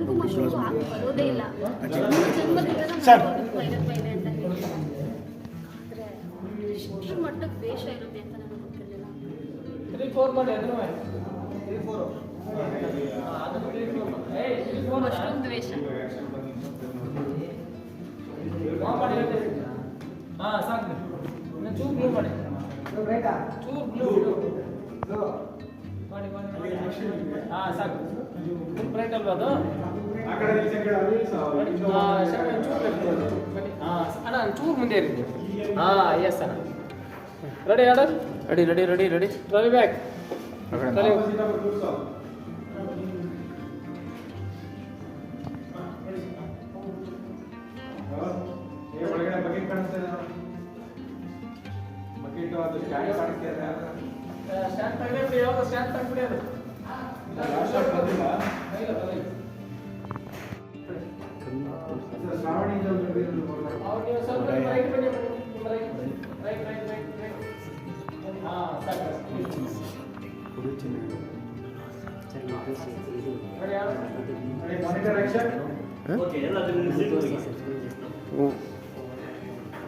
ನನಗೂ ಆಗಿ ಬರೋದೇ ಇಲ್ಲ ಆದರೆ ಮಟ್ಟಕ್ಕೆ ದ್ವೇಷ ಇರುತ್ತೆ ಅಂತ ನನಗೆ ಗೊತ್ತಿರಲಿಲ್ಲ ಮಶ್ರೂಮ್ ದ್ವೇಷ ಹಾಂ ಸಾಕು ಚೂರು ಬ್ಲೂ ಮಾಡಿ ಚೂರು ಬ್ಲೂ ಬ್ಲೂ ಮಾಡಿ ಮಾಡಿ ಹಾಂ ಸಾಕು ಫುಲ್ ಬ್ರೈಟ್ ಅಲ್ವಾ ಅದು ಅಣ್ಣ ಚೂರು ಮುಂದೆ ಇರಿದೆ ಹಾಂ ಎಸ್ ಅಣ್ಣ. Ready order ready ready ready ready Ravi bag trolley ಒಳಗಡೆ ಬಕೆಟ್ ಕಾಣಿಸ್ತಾ ಬಕೆಟ್ ಅದು ಸ್ಟ್ಯಾಂಡ್ ಕಾಣಿಸ್ತಾ ಇದೆ. ಸ್ಟ್ಯಾಂಡ್ ಯಾವಾಗ ಸ್ಟ್ಯಾಂಡ್ ಅದು? ಬಂದಿಲ್ಲ ಇಲ್ಲ ಬರಲ್ಲ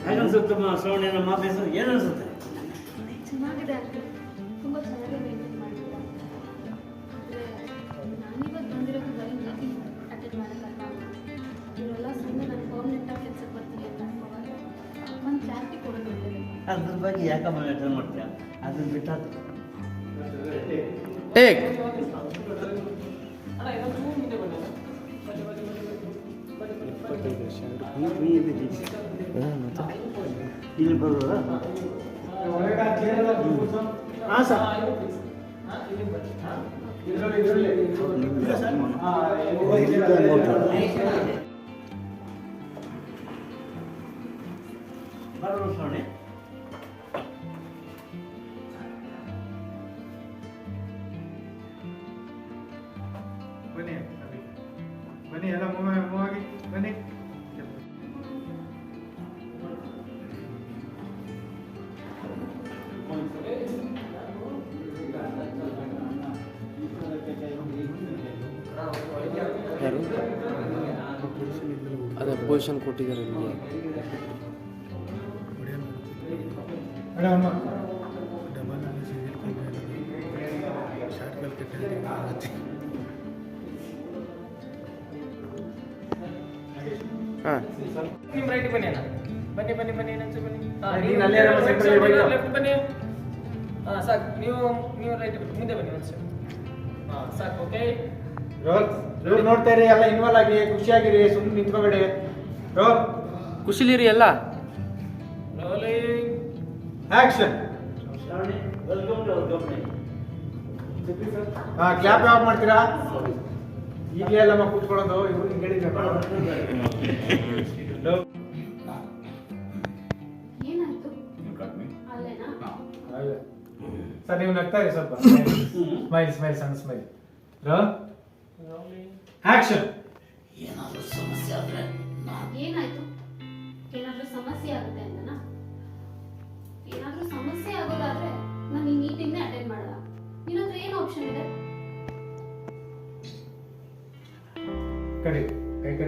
ಹೇಗನ್ಸುತ್ತಮ್ಮ ಶ್ರವಣ ಏನಮ್ಮ ಏನು ಅನ್ಸುತ್ತೆ ಚೆನ್ನಾಗಿದೆ ಅದ್ರ ಬಗ್ಗೆ ಯಾಕಮ್ಮ ಲೆಟರ್ ಮಾಡ್ತೀಯ? ಅದನ್ನ ಬಿಟ್ಟು ಟೇಕ್ ಚೂರು ಮುಂದೆ ಬನ್ನಿ ಬನ್ನಿ ಬನ್ನಿ ಅಲ್ಲಿ. ಬನ್ನಿ ಎಲ್ಲ ಮೂವ್ ಮೂವ್ ಆಗಿ ಬನ್ನಿ ಅದೇ ಪೊಸಿಷನ್ ಕೊಟ್ಟಿದ್ದಾರೆ ನಿಮಗೆ ಮೇಡಮ್ ಅಮ್ಮ. ಹಾಂ ನಿಮ್ಮ ರೈಟ್ ಬನ್ನಿ ಅಣ್ಣ. ಬನ್ನಿ ಬನ್ನಿ ಬನ್ನಿ ಇನ್ನೊಂಚೂರು ಬನ್ನಿ. ಹಾಂ ನೀನು ನೀವು ಅಲ್ಲೇ ಇರೋ center ಅಲ್ಲಿ ಬನ್ನಿ. ಲೆಫ್ಟ್ ಬನ್ನಿ. ಹಾಂ ಸಾಕು. ನೀವು ನೀವು ರೈಟ್ ಬನ್ನಿ. ಮುಂದೆ ಬನ್ನಿ ಹಾಂ ಸಾಕು ಓಕೆ ರೋಲ್ ರೋಲ್ ನೋಡ್ತಾ ಇರಿ ಎಲ್ಲ ಇನ್ವಾಲ್ವ್ ಆಗಿ ಖುಷಿಯಾಗಿರಿ ಸುಮ್ಮನೆ ನಿಂತ್ಕೋಬೇಡಿ. ರೋ ಖುಷಿಲಿರಿ ಎಲ್ಲ. Rolling action welcome to our company ಹಾ ಕ್ಲಾಪ್ ಯಾವಾಗ ಮಾಡ್ತೀರಾ? ಈಗಲೇ ಎಲ್ಲಮ್ಮ ಕೂತ್ಕೊಳ್ಳೋದು ಇವ್ರು ಹಿಂಗೆ ಹೇಳಿದ್ರೆ. ಏನಾಯ್ತು? ಅಲ್ಲೇನಾ? ಸರ್ ನೀವು ನಗ್ತಾ ಇರಿ ಸ್ವಲ್ಪ. ಸ್ಮೈಲ್ ಸ್ಮೈಲ್ ಸಣ್ಣ ಸ್ಮೈಲ್. ಆಕ್ಷನ್ ಏನಾದರೂ ಸಮಸ್ಯೆ ಆದರೆ ಏನಾಯ್ತು? ಏನಾದ್ರೂ ಸಮಸ್ಯೆ ಆಗುತ್ತೆ ಅಂತನಾ ಏನಾದರೂ ಸಮಸ್ಯೆ ಆಗೋದಾದ್ರೆ ನಾನು ಈ ಮೀಟಿಂಗ್ನೇ ಅಟೆಂಡ್ ಮಾಡಲ್ಲ. ನಿನ್ನ ಹತ್ರ ಏನು ಆಪ್ಷನ್ ಇದೆ? creo que